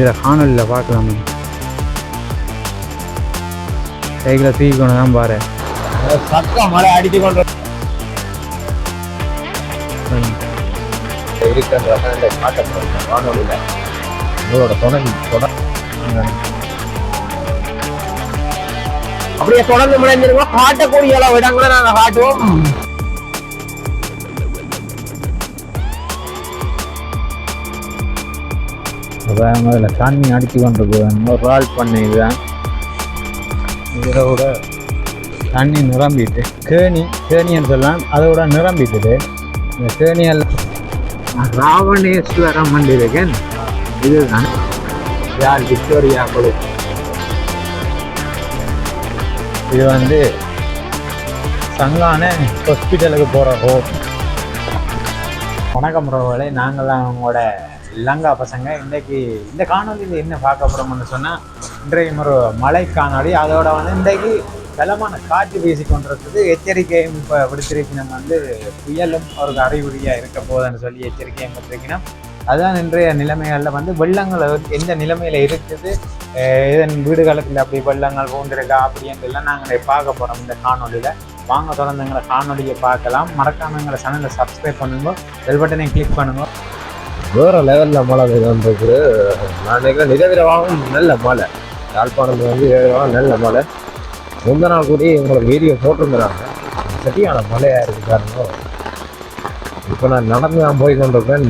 இதில் காணொலியில் பார்க்கலாம். கைகளை தான் பாரு. மழை அடிச்சு கொண்டு இருக்கின்றத இந்த காட்டப்படுற வானொலியில் உங்களோட தொடங்கி தொடர் அப்படியே தொடர்ந்து முனைஞ்சிருக்கோம் காட்டக்கூடிய அளவு இடங்களை நாங்கள் காட்டுவோம். அப்போ முதல்ல தண்ணி அடித்து கொண்டிருக்கு ஒரு ஆள் பண்ண இதுதான் இதில் கூட தண்ணி நிரம்பிட்டு கேணி கேணின்னு சொல்லலாம் அதோட நிரம்பிட்டுது இந்த கேணியல் ராவணேஸ்வரம் இருக்கேன் இதுதான் யார் விக்டோரியா குழு இது வந்து சங்கான ஹாஸ்பிட்டலுக்கு போகிற ரோட் வணக்கம் உறவுகளே நாங்கள்லாம் அவங்களோட லங்கா பசங்க இன்றைக்கி இந்த காணொலியில் என்ன பார்க்க போகிறோம்னு சொன்னால் இன்றைய ஒரு மலை காணொளி. அதோட வந்து இன்றைக்கு பலமான காற்று வீசி கொண்டிருக்குது. எச்சரிக்கையும் இப்போ விடுத்திருக்கணும் வந்து புயலும் ஒரு அறிகுறியாக இருக்க போதுன்னு சொல்லி எச்சரிக்கையும் விடுத்திருக்கணும் அதுதான் இன்றைய நிலைமைகளில் வந்து வெள்ளங்கள் எந்த நிலைமையில் இருக்குது? இதன் வீடுகளுக்கு அப்படி வெள்ளங்கள் பூந்திருக்கா அப்படின்றலாம் நாங்கள் பார்க்க போகிறோம் இந்த காணொலியில் வாங்க தொடர்ந்து எங்களை காணொலியை பார்க்கலாம். மறக்காம எங்களை சேனலை சப்ஸ்கிரைப் பண்ணுங்க. பெல் பட்டனை கிளிக் பண்ணுங்க. வேறு லெவலில் மழை பெய்துருக்கு நான் நினைக்கிறேன் நிலவிரவாகவும் நல்ல மழை. யாழ்ப்பாணத்தில் வந்து நிலவிரவாகவும் நல்ல மழை. முந்த நாள் கூடி உங்களுக்கு வீடியோ போட்டிருந்துறாங்க சரியான மழையாக இருக்குது காரணம் இப்போ நான் நடந்து நான் போய் கொண்டிருக்கேன்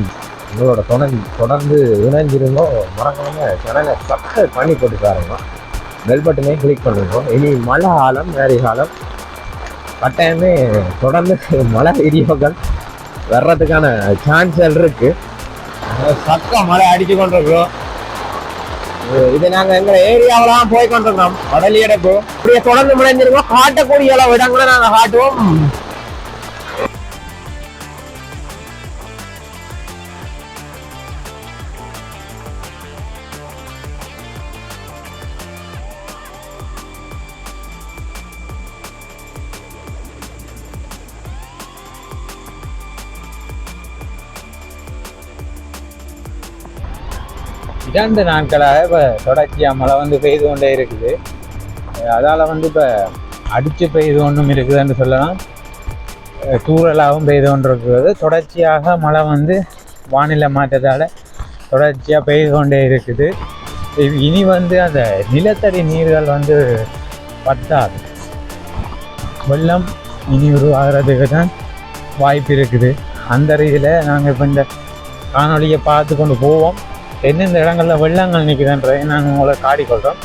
உங்களோட தொடர்ந்து தொடர்ந்து இணைஞ்சிருந்தோம் மறக்காம சேனலை சப்ஸ்கிரைப் பண்ணி போட்டு பாருங்க. பெல் பட்டனே கிளிக் பண்ணிருக்கோம் இனி மழை காலம் வேறு காலம். கட்டாயமே தொடர்ந்து மழை வீடியோக்கள் வர்றதுக்கான சான்ஸ்கள் இருக்குது சத்தம் மழை அடிச்சு கொண்டிருக்கிறோம் இது நாங்க எங்க ஏரியாவெல்லாம் போய் கொண்டிருக்கோம் கடலியடப்பு இப்படியே தொடர்ந்து முடிஞ்சிருக்கோம் காட்டக்கூடிய அளவு இடங்களை நாங்க காட்டுவோம். இரண்டு நாட்களாக இப்போ தொடர்ச்சியாக மழை வந்து பெய்து கொண்டே இருக்குது. அதால் வந்து இப்போ அடித்து பெய்து ஒன்றும் இருக்குதுன்னு சொல்லலாம். தூரலாகவும் பெய்து கொண்டிருக்கிறது. தொடர்ச்சியாக மழை வந்து வானிலை மாற்றத்தால் தொடர்ச்சியாக பெய்து கொண்டே இருக்குது. இனி வந்து அந்த நிலத்தடி நீர்கள் வந்து பத்தாது. வெள்ளம் இனி உருவாகிறதுக்கு தான் வாய்ப்பு இருக்குது. அந்த ரீதியில் நாங்கள் இப்போ இந்த காணொலியை பார்த்து கொண்டு போவோம். எந்தெந்த இடங்களில் வெள்ளங்கள் நிற்குதுன்றதை நாங்கள் உங்களை காட்டிக்கொள்கிறோம்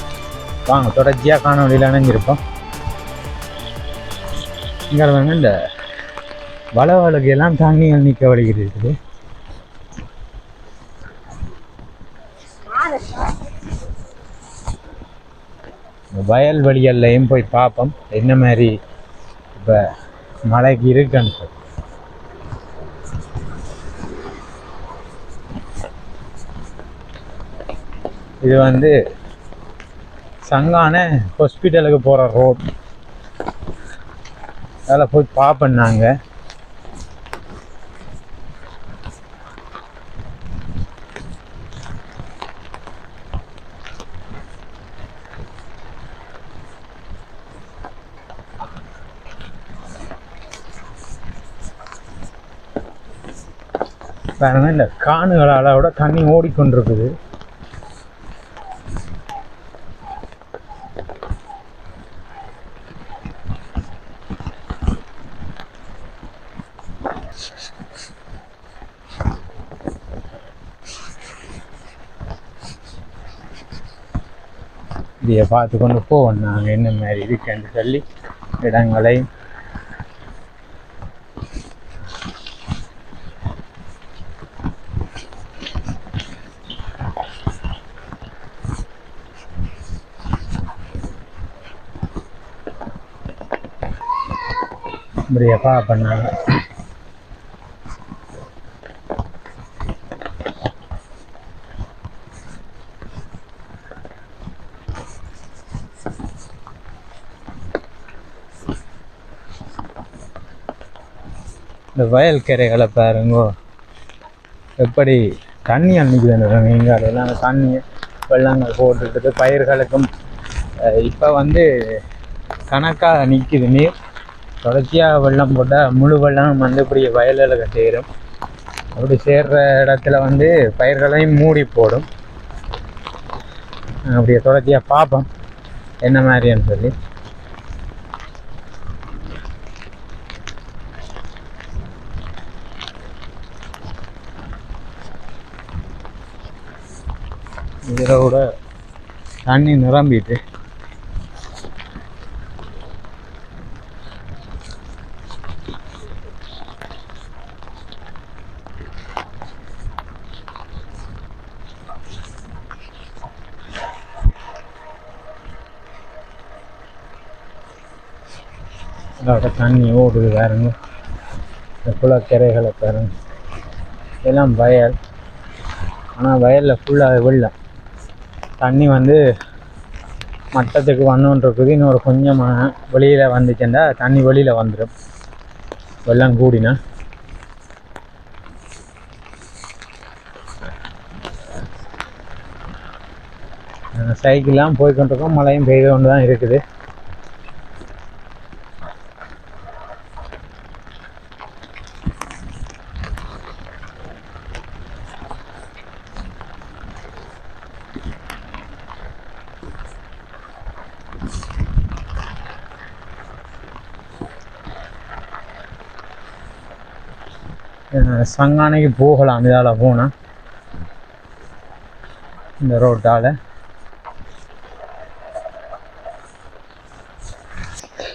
வாங்க தொடர்ச்சியாக காணொலியில் அணைஞ்சிருப்போம் இங்கே வந்து இந்த வளவழுக்கு எல்லாம் தண்ணிகள் நிற்க வழிகிறது வயல் வழிகள்லையும் போய் பார்ப்போம் என்ன மாதிரி இப்போ மழைக்கு இருக்குன்னு இது வந்து சங்கான ஹாஸ்பிட்டலுக்கு போகிற ரோட் அதில் போய் பார்ப்பேன் நாங்கள் பாருங்க இந்த காணுகளால் விட தண்ணி ஓடிக்கொண்டிருக்குது. இதைய பார்த்து கொண்டு போவோம். நாங்கள் என்ன மாதிரி இருக்கேன்னு சொல்லி இடங்களை இப்படியே பண்ணாங்க இந்த வயல் கரைகளை பாருங்கோ. எப்படி தண்ணி அன்னைக்குதுன்னு நீங்கள் அதெல்லாம் தண்ணி வெள்ளங்கள் போட்டுட்டு பயிர்களுக்கும் இப்போ வந்து கணக்காக நிற்கிது நீர். தொடர்ச்சியாக வெள்ளம் போட்டால் முழு வெள்ளம் வந்து இப்படி வயலுக்கு சேரும். அப்படி சேர்ற இடத்துல வந்து பயிர்களையும் மூடி போடும். அப்படியே தொடர்ச்சியாக பார்ப்போம். என்ன மாதிரின்னு சொல்லி. இதோட தண்ணி நிரம்பிட்டு. இதோட தண்ணி ஓடுது பாருங்க. இந்த குளக்கரைகளை பாருங்க. எல்லாம் வயல். ஆனால் வயலில் ஃபுல்லாக வெள்ளம் தண்ணி வந்து மட்டத்துக்கு வந்துன்றிருக்குது இன்னொரு கொஞ்சம் வெளியில் வந்துச்சுன்னா தண்ணி வெளியில் வந்துடும் வெள்ளம் கூடினா. சைக்கிள்லாம் போய்கொண்டிருக்கோம் மழையும் பெய்து கொண்டு தான் இருக்குது. சங்கானைக்கு போகலாம் இதால் போனால் இந்த ரோட்டால்.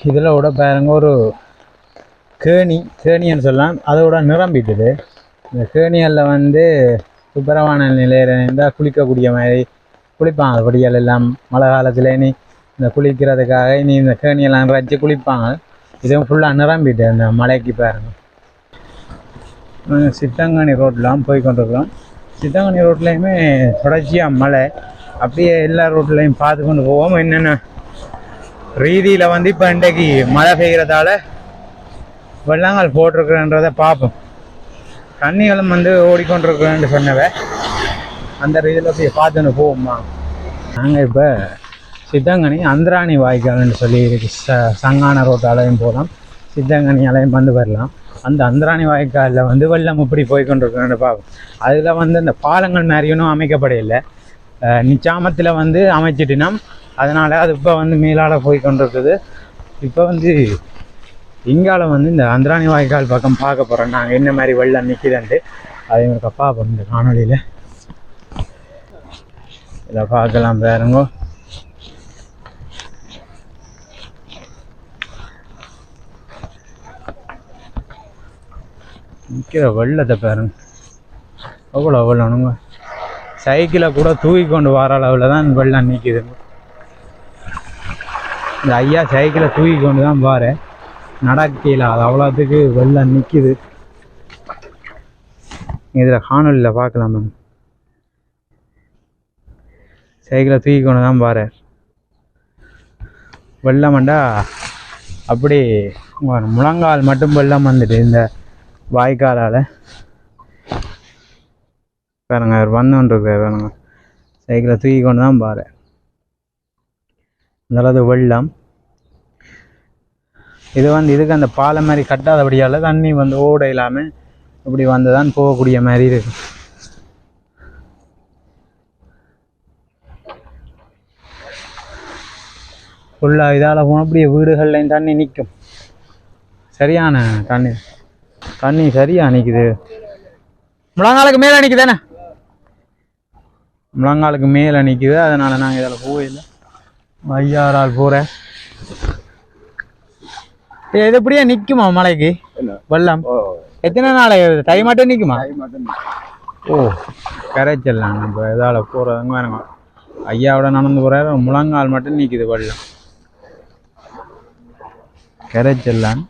இதில் விட பாருங்க ஒரு கேணி கேணின்னு சொல்லலாம். அதோட நிரம்பிட்டுது. இந்த கேணியில் வந்து துப்புரவான நிலையில் இருந்தால் குளிக்கக்கூடிய மாதிரி குளிப்பாங்க. படிகள் எல்லாம் மழை காலத்தில் நீ இந்த குளிக்கிறதுக்காக நீ இந்த கேணியெல்லாம் வச்சு குளிப்பாங்க. இதுவும் ஃபுல்லாக நிரம்பிட்டு அந்த மலைக்கு பாருங்கள் நாங்கள் சித்தங்கனி ரோட்லாம் போய் கொண்டிருக்கிறோம் சித்தங்கனி ரோட்லேயுமே தொடர்ச்சியாக மழை. அப்படியே எல்லா ரோட்லேயும் பார்த்து கொண்டு போவோம். என்னென்ன ரீதியில் வந்து இப்போ இன்றைக்கு மழை பெய்கிறதால வெள்ளாங்கல் போட்டிருக்கிறன்றதை பார்ப்போம். தண்ணிகளும் வந்து ஓடிக்கொண்டிருக்கிறேன்னு சொன்னவ அந்த ரீதியில் போய் பார்த்துன்னு போவோம்மா நாங்கள் இப்போ சித்தங்கனி அந்திராணி வாய்க்கால்னு சொல்லி இருக்கு. ச சங்கான ரோட்டாலையும் போகலாம். சித்தங்கனி அலையும் வந்து வரலாம். அந்த அந்திராணி வாய்க்காலில் வந்து வெள்ளம் இப்படி போய் கொண்டிருக்கணும்னு பார்ப்போம் அதில் வந்து அந்த பாலங்கள் மாதிரியும் அமைக்கப்படையில்லை நிச்சாமத்தில் வந்து அமைச்சிட்டினோம். அதனால் அது இப்போ வந்து மேலால் போய் கொண்டிருக்குது இப்போ வந்து இங்கால வந்து இந்த அந்திராணி வாய்க்கால் பக்கம் பார்க்க போகிறோம் நாங்கள் என்ன மாதிரி வெள்ளம் நிற்கிதுன்ட்டு அதே மாதிரி பார்ப்போம் இந்த காணொலியில் இதை பார்க்கலாம் பாருங்க. நிற்கிற வெள்ளத்தை பாருங்க. அவ்வளோ வெள்ளணுங்க சைக்கிளை கூட தூக்கி கொண்டு வர அளவில் தான் வெள்ளம் நிற்கிது இந்த ஐயா சைக்கிளை தூக்கி கொண்டு தான் பாரு. நடக்கல அது அவ்வளோத்துக்கு வெள்ளம் நிற்கிது இதில் காணொலியில் பார்க்கலாம் மேம் சைக்கிளை தூக்கி கொண்டு தான் பாரு. வெள்ளமண்டா அப்படி முழங்கால் மட்டும் வெள்ளம் வந்துட்டு இந்த வாய்க்காலால். பாருங்க அவர் வந்துன்றிருக்காரு பாருங்க. சைக்கிளை தூக்கி கொண்டு தான் பாரு அந்தளவு வெள்ளம். இது வந்து இதுக்கு அந்த பாலம் மாதிரி கட்டாதபடியால் தண்ணி வந்து ஓட இல்லாமல் இப்படி வந்து தான் போகக்கூடிய மாதிரி இருக்கு. ஃபுல்லாக இதால் போனால் அப்படியே வீடுகள்லையும் தண்ணி நிற்கும் சரியான தண்ணி. தண்ணி சரியா நிற்குது முழங்காலுக்கு மேலே நிற்குதானே முழங்காலுக்கு மேலே நிற்குது அதனால் நாங்கள் இதில் போகல ஐயாறால் போகிறேன் இது எப்படியே நிற்குமா மலைக்கு? வெள்ளம். எத்தனை நாள் தை மட்டும் நிற்குமா ஓ கரைச்சிடலாம் நம்ம இதால் போகிறவங்க வேணுங்க? ஐயாவோட நடந்து போகிறாரு முழங்கால் மட்டும் நிற்குது வெள்ளம். கரைச்சிடலாம்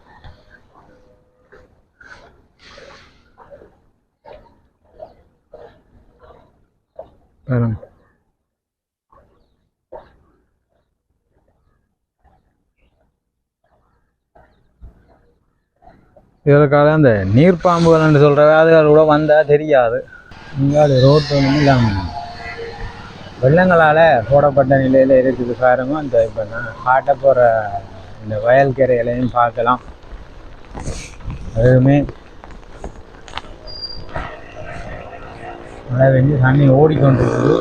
பாருங்க இதற்காக அந்த நீர்ப்பாம்புகள்னு சொல்கிற அதுகள் கூட வந்தால் தெரியாது. இங்கால ரோட்டு ஒன்றும் இல்லாமல் வெள்ளங்களால் போடப்பட்ட நிலையில் இருக்குது காரணம் அந்த இப்போ நான் காட்ட போகிற இந்த வயல்கரைகளையும் பார்க்கலாம். அதுவுமே மழை பெஞ்சு தண்ணி ஓடிக்கொண்டிருக்குது.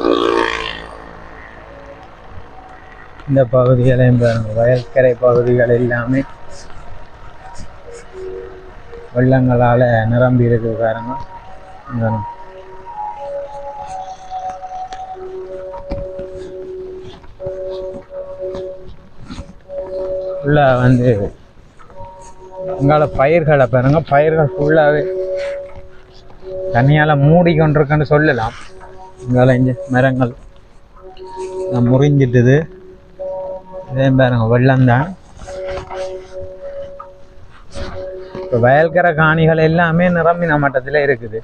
இந்த பகுதிகளையும் பாருங்கள் வயல்கரை பகுதிகள் எல்லாமே வெள்ளங்களால் நிரம்பி இருக்குது பாருங்க. இங்க உள்ள வந்து இங்கால பயிர்களை பாருங்கள் பயிர்கள் ஃபுல்லாகவே தண்ணியால் மூடிக்கொண்டிருக்குன்னு சொல்லலாம். இங்கால இங்கே மரங்கள் எல்லாம் முறிஞ்சிட்டுது. இதே பாருங்க வெள்ளம்தான். இப்போ வயல்கரை காணிகள் எல்லாமே நிரம்பின மட்டத்தில் இருக்குது.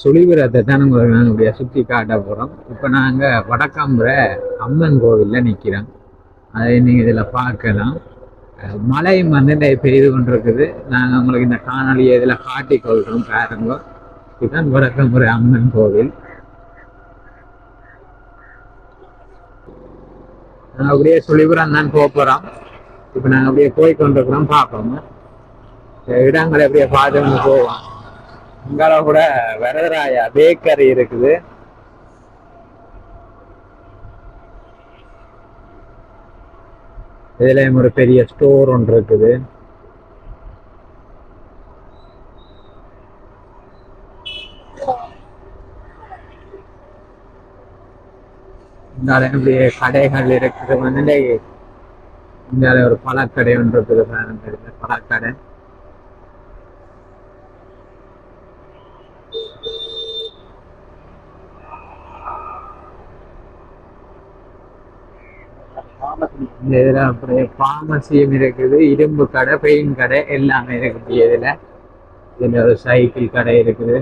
சுழிபுரத்தை தான் உங்களுக்கு நாங்கள் சுற்றி காட்ட போகிறோம் இப்போ நாங்கள் வடக்காம்புரை அம்மன் கோவிலில் நிற்கிறோம் அதை நீங்கள் இதில் பார்க்கலாம். மழையும் வந்து இந்த பெய்து கொண்டிருக்குது. நாங்கள் உங்களுக்கு இந்த காணொலியை இதில் காட்டி கொள்கிறோம் பாருங்க. இதுதான் வடக்காம்புரை அம்மன் கோவில். நாங்கள் அப்படியே சுழிபுரம் தான் போக போகிறோம் இப்போ நாங்கள் அப்படியே போய் கொண்டிருக்கிறோம் பார்ப்போம். இடங்களை அப்படியே பார்த்து போவோம். இங்கால கூட வரதராயா பேக்கரி இருக்குது. இதுலயும் ஒரு பெரிய ஸ்டோர் ஒன்று இருக்குது. இந்தால இப்படியே கடைகள் இருக்குது. வந்து இந்தால ஒரு பழக்கடை ஒன்று இருக்குது. பழக்கடை. இந்த இதுல அப்படியே ஃபார்மசியும் இருக்குது. இரும்பு கடை பெயின் கடை எல்லாமே இருக்குது இதுல. இதில் ஒரு சைக்கிள் கடை இருக்குது.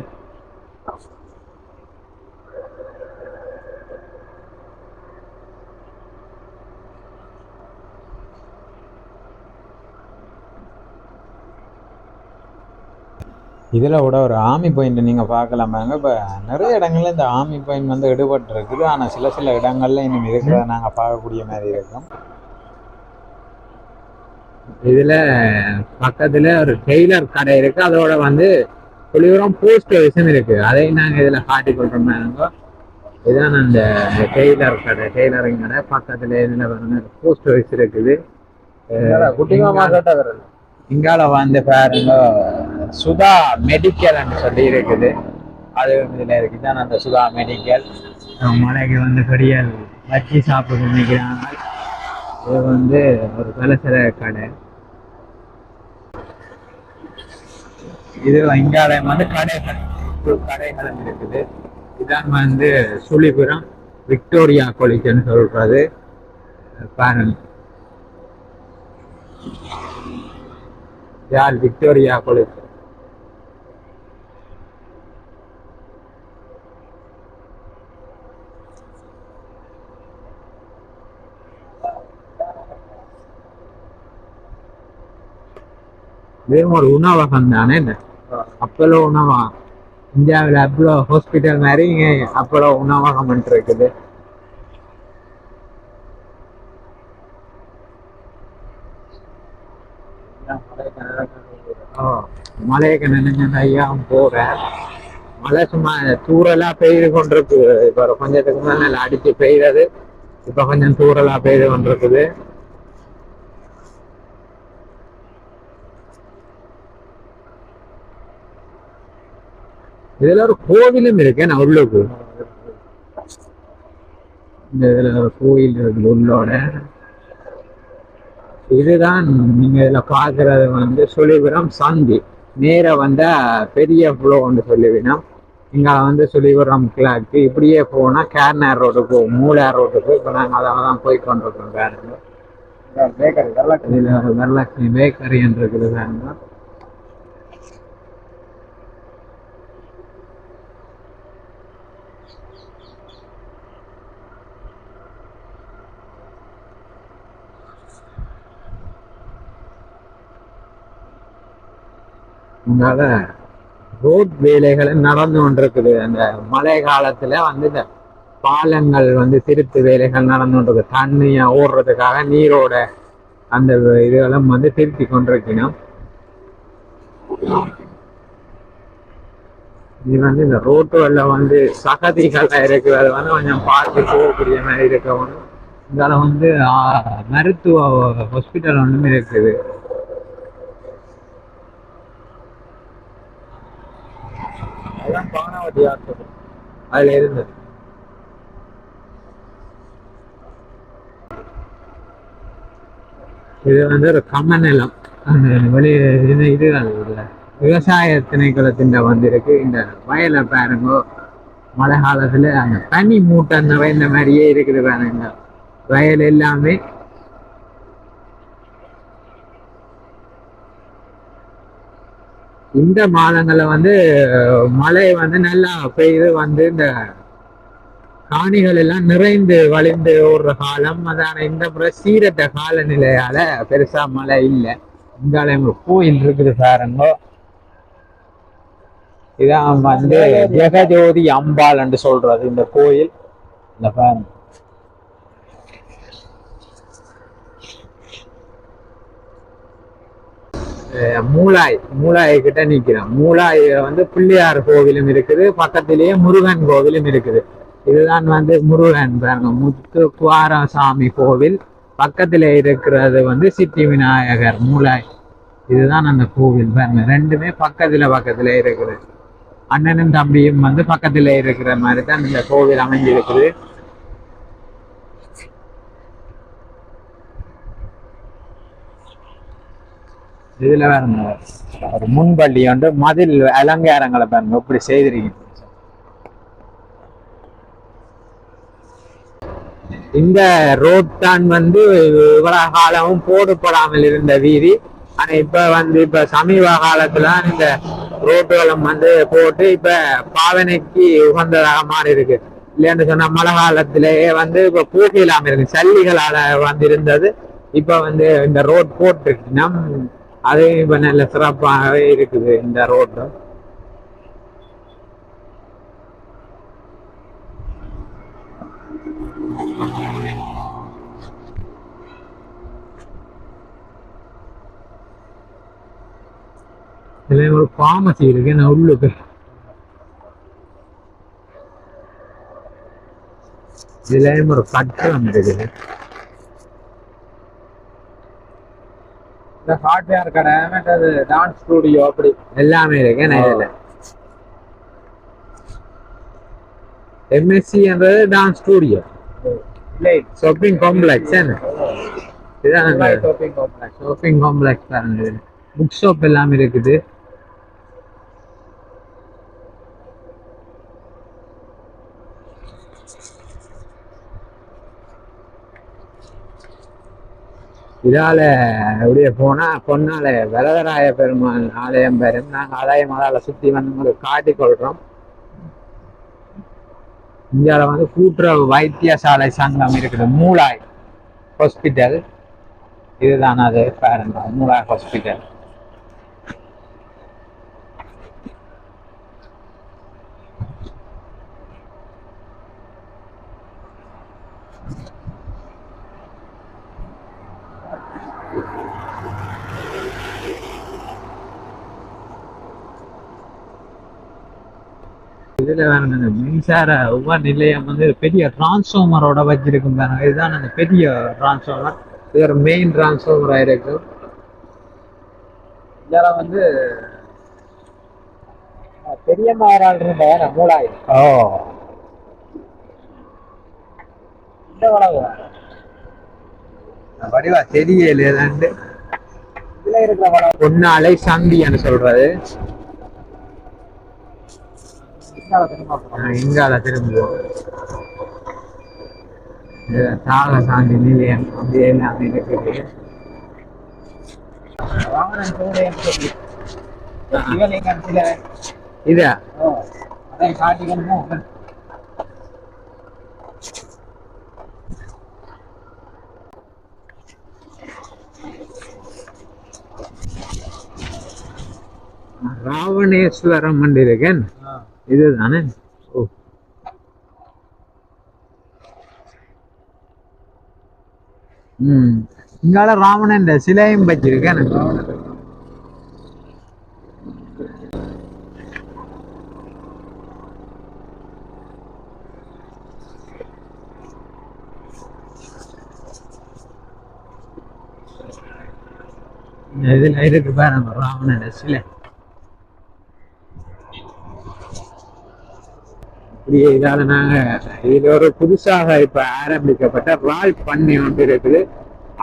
இதில் கூட ஒரு ஆமி பாயிண்ட் நீங்கள் பார்க்கலாம் பாருங்க. இப்போ நிறைய இடங்கள்ல இந்த ஆமி பாயிண்ட் வந்து இருக்குது ஆனால் சில சில இடங்கள்ல இன்னும் இருக்கிறத நாங்கள் பார்க்கக்கூடிய மாதிரி இருக்கும். இதில் பக்கத்தில் ஒரு டெய்லர் கடை இருக்குது. அதோட வந்து புளியூரம் போஸ்ட் ஆஃபீஸும் இருக்குது. அதையும் நாங்கள் இதில் காட்டி பாருங்க. இதான் அந்த டெய்லர் கடை. டெய்லரிங் கடை. பக்கத்தில் இதில் வந்து போஸ்ட் ஆஃபீஸ் இருக்குது. இங்கால வந்து பாருங்க சுதா மெடிக்கல்னு சொல்லி இருக்குது. அது இதில் இருக்குது தான் அந்த சுதா மெடிக்கல் மலைக்கு வந்து கடியல் வச்சு சாப்பிட நினைக்கிறாங்க. இது வந்து ஒரு கலசர கடை. இது இங்காலயம் வந்து கடைகள் கடைகளும் இருக்குது. இதான் வந்து சுழிபுரம் விக்டோரியா காலேஜ்னு சொல்றது. பாருங்க. யார் விக்டோரியா காலேஜ் வெறும் ஒரு உணவகம் தானே என்ன அப்பலோ உணவா இந்தியாவில் அப்பலோ ஹாஸ்பிட்டல் மாதிரி இங்க அப்பலோ உணவகம் இருக்குது. ஓ, மழையை நினைஞ்ச ஐயா போறேன் மழை சும்மா தூரலா பெய்து கொண்டிருக்கு இப்ப கொஞ்சத்துக்கு முன்னாடி நல்லா அடிச்சு பெய்யுறது இப்ப கொஞ்சம் தூரலா பெய்து கொண்டிருக்குது. இதுல ஒரு கோவிலும் இருக்கு நான் உள்ளுக்கு இந்த இதுல ஒரு கோயில் இருக்குது உள்ளோட. இதுதான் நீங்க இதுல பாக்குறது வந்து சுழிபுரம் சந்தி. நேரா வந்தா பெரிய ஃப்ளோன்னு சொல்லிவினோம் இங்க வந்து சுழிபுரம் கிளாக்கு இப்படியே போனா கேர்னர் ரோட்டுக்கு மூலார் ரோட்டுக்கு இப்போ நாங்கள் அதில் தான் போய் கொண்டிருக்கோம் இதுல ஒரு வரலட்சுமி பேக்கரி இருக்குது பாருங்க அதனால ரோட் வேலைகள் நடந்து கொண்டிருக்குது. அந்த மழை காலத்துல வந்து இந்த பாலங்கள் வந்து திருத்து வேலைகள் நடந்து கொண்டிருக்கு. தண்ணியை ஓடுறதுக்காக நீரோட அந்த இதுகளும் வந்து திருத்தி கொண்டிருக்கணும். இது வந்து இந்த ரோட்டுகளில் வந்து சகதிகள் இருக்கிறது வந்து கொஞ்சம் பார்த்து போகக்கூடிய மாதிரி இருக்கணும் இதால வந்து மருத்துவ ஹாஸ்பிட்டல் ஒன்றும் இருக்குது. பானாவதி அதுல இருந்தது. இது வந்து ஒரு கம்ம நிலம். அந்த வெளி இது இது இல்ல விவசாய திணைக்களத்தின் வந்திருக்கு. இந்த வயலை பாருங்க. மழை காலத்துல அந்த பனி மூட்டை அந்த இந்த மாதிரியே இருக்குது பாருங்க. வயல் எல்லாமே இந்த மாதங்கள்ல வந்து மழை வந்து நல்லா பெய்து வந்து இந்த காணிகள் எல்லாம் நிறைந்து வழிந்து ஓடுற காலம். அதான இந்த முறை சீரற்ற காலநிலையால பெருசா மழை இல்லை. இங்கால ஒரு கோயில் இருக்குது பாருங்க. இதான் வந்து ஜெகஜோதி அம்பாள் என்று சொல்றது இந்த கோயில். இந்த பாருங்க. மூலாய் மூலாய் கிட்ட நிக்கிறோம். மூலாய் வந்து பிள்ளையார் கோவிலும் இருக்குது பக்கத்திலேயே முருகன் கோவிலும் இருக்குது. இதுதான் வந்து முருகன் பாருங்க முத்து குவாரசாமி கோவில் பக்கத்துல இருக்கிறது வந்து சித்தி விநாயகர் மூலாய். இதுதான் அந்த கோவில் பாருங்க ரெண்டுமே பக்கத்துல பக்கத்துல இருக்குது. அண்ணனும் தம்பியும் வந்து பக்கத்துல இருக்கிற மாதிரி தான் இந்த கோவில் அமைஞ்சிருக்குது. இதுல வேணுங்க ஒரு முன்பள்ளி வந்து மதில் அலங்காரங்களை பாருங்க. இப்படி செய்திருக்கீங்க. இந்த ரோட் தான் வந்து இவ்வளவு காலமும் போடப்படாமல் இருந்த வீதி. ஆனா இப்ப வந்து இப்ப சமீப காலத்துல இந்த ரோட்டுகளும் வந்து போட்டு இப்ப பாவனைக்கு உகந்ததாக மாறி இருக்கு. இல்லைன்னு சொன்னா மழை காலத்திலேயே வந்து இப்ப பூகையிலாம இருக்கு சல்லிகளால வந்து இருந்தது இப்ப வந்து இந்த ரோட் போட்டுருக்குன்னா அது இப்ப நல்ல சிறப்பாகவே இருக்குது இந்த ரோட்டு இதுல ஒரு ஃபார்மசி இருக்கு நான் உள்ளுக்கு. இதுலயும் ஒரு கட்டணம் இருக்குது. இந்த ஹார்ட்வேர் கடை மற்றது டான்ஸ் ஸ்டூடியோ அப்படி. எல்லாமே இருக்கு இதுல. எம்எஸ்சி என்றது டான்ஸ் ஸ்டூடியோ ஷாப்பிங் காம்ப்ளெக்ஸ் என்ன? ஷாப்பிங் காம்ப்ளெக்ஸ் ஷாப்பிங் காம்ப்ளெக்ஸ் பாருங்க புக் ஷாப் எல்லாம் இருக்குது. இதால அப்படியே போனா பொன்னால வரதராய பெருமாள் ஆலயம் பெரும் நாங்க ஆலயம் அதால சுத்தி வந்து உங்களுக்கு கொள்றோம். இந்தியாவில் வந்து கூட்டுறவு வைத்தியசாலை சங்கம் இருக்குது. மூலாய் ஹாஸ்பிட்டல். இதுதான் அது பாருங்க மூலாய் ஹாஸ்பிட்டல். இதுல இந்த மின்சார உப நிலையம் வந்து பெரிய டிரான்ஸ்ஃபார்மரோட வச்சிருக்கும் பாருங்க. இதுதான் அந்த பெரிய டிரான்ஸ்ஃபார்மர் இது ஒரு மெயின் டிரான்ஸ்ஃபார்மரா இருக்கும் இதில் வந்து பெரிய மாறாள் இருந்த மூலாய் ஓ. இந்த வளவு வடிவா தெரியல இதுல இருக்கிற வளவு பொன்னாலை சந்தின்னு சொல்றது. இங்கால திரும்புவோம். இது தாக சாந்தி நிலையம். அப்படி எல்லாமே இருக்குது இதா? காட்டிக்கணும் ராவணேஸ்வரம் இருக்கேன் இதுதானே? ஓ. ம். இங்கால ராவணன் சிலையும் வச்சிருக்கேன் இதுல இருக்கு பாருங்க ராவணன் சிலை. அப்படியே இதால நாங்க இது ஒரு புதுசாக இப்ப ஆரம்பிக்கப்பட்ட ரால் பண்ணி ஒன்று இருக்குது.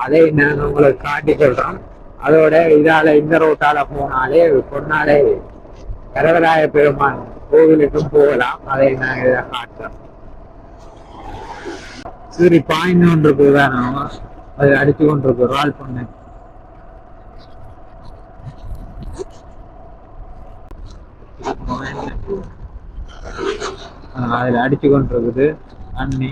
அதை நாங்க உங்களுக்கு காட்டி சொல்றோம். அதோட இதால இந்த ரோட்டால் போனாலே பொன்னாலே கரவராய பெருமான் கோவிலுக்கும் போகலாம். அதை நாங்க இதை காட்டுறோம். சரி பாயிண்ட் ஒன்று இருக்குது. வேணும் அது அடிச்சு கொண்டு இருக்கு ரால் பண்ணு. அதில் அடிச்சு கொண்டு இருக்குது. தண்ணி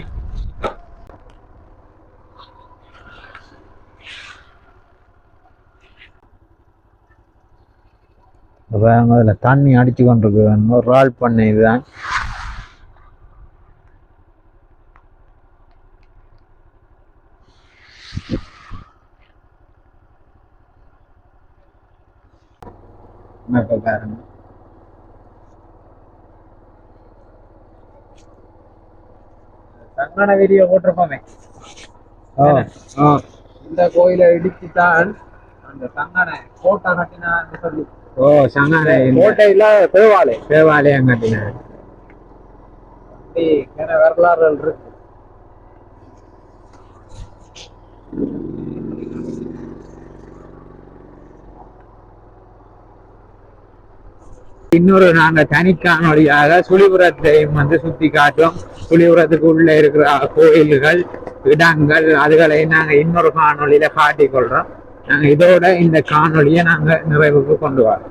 அதில் தண்ணி அடிச்சு கொண்டு இருக்குது. ஒரு ரால் பண்ணை இதுதான். பாருங்க. தங்கான வீடியோ போட்டிருப்போமே. இந்த கோயிலை இடிச்சுதான் அந்த தங்கான கோட்டை கட்டினான்னு சொல்லி. ஓ சங்கான கோட்டையில பேவாலை தேவாலயம் கட்டினார். வரலாறுகள் இருக்கு. இன்னொரு நாங்க தனிக்காணொலியாக சுழிபுரத்தையும் வந்து சுத்தி காட்டும் சுழிபுரத்துக்கு உள்ள இருக்கிற கோயில்கள் இடங்கள் அதுகளை நாங்க இன்னொரு காணொளியில காட்டிக் கொள்றோம் நாங்க இதோட இந்த காணொலியை நாங்க நிறைவுக்கு கொண்டு வரோம்.